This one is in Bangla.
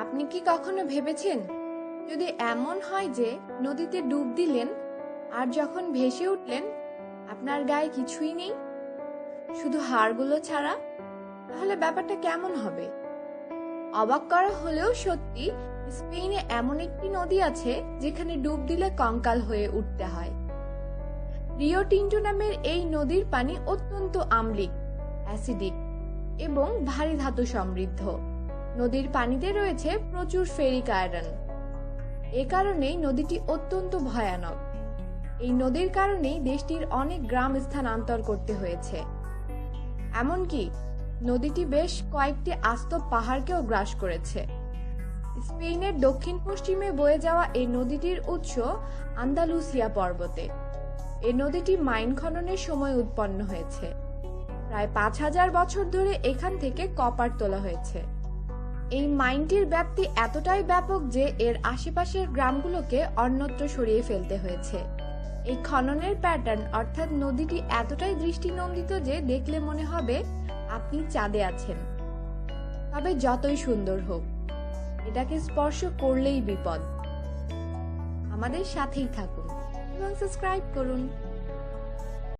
আপনি কি কখনো ভেবেছেন, যদি এমন হয় যে নদীতে ডুব দিলেন আর যখন ভেসে উঠলেন, আপনার গায়ে কিছুই নেই? শুধু হাড়গুলো ছাড়া? তাহলে ব্যাপারটা কেমন হবে? অবাক করা হলেও সত্যি স্পেনে এমন একটি নদী আছে, যেখানে ডুব দিলে কঙ্কাল হয়ে উঠতে হয়। রিও টিন্টো নামের এই নদীর পানি অত্যন্ত আম্লিক, অ্যাসিডিক এবং ভারী ধাতু সমৃদ্ধ। নদীর পানিতে রয়েছে প্রচুর ফেরিক আয়রন এ কারণেই নদীটি অত্যন্ত ভয়ানক। এই নদীর কারণেই দেশটির অনেক গ্রাম স্থানান্তর করতে হয়েছে। এমনকি নদীটি বেশ কয়েকটি আস্ত পাহাড়কেও গ্রাস করেছে। স্পেনের দক্ষিণ পশ্চিমে বয়ে যাওয়া এই নদীটির উৎস আন্দালুসিয়া পর্বতে। এই নদীটি মাইন খননের সময় উৎপন্ন হয়েছে। প্রায় পাঁচ হাজার বছর ধরে এখান থেকে কপার তোলা হয়েছে। এই মাইনটির ব্যাপ্তি এতটাই ব্যাপক যে এর আশেপাশের গ্রামগুলোকে অন্যত্র সরিয়ে ফেলতে হয়েছে। এই খননের প্যাটার্ন অর্থাৎ নদীটি এতটাই দৃষ্টিনন্দিত যে দেখলে মনে হবে আপনি চাঁদে আছেন। তবে যতই সুন্দর হোক, এটাকে স্পর্শ করলেই বিপদ। আমাদের সাথেই থাকুন এবং সাবস্ক্রাইব করুন।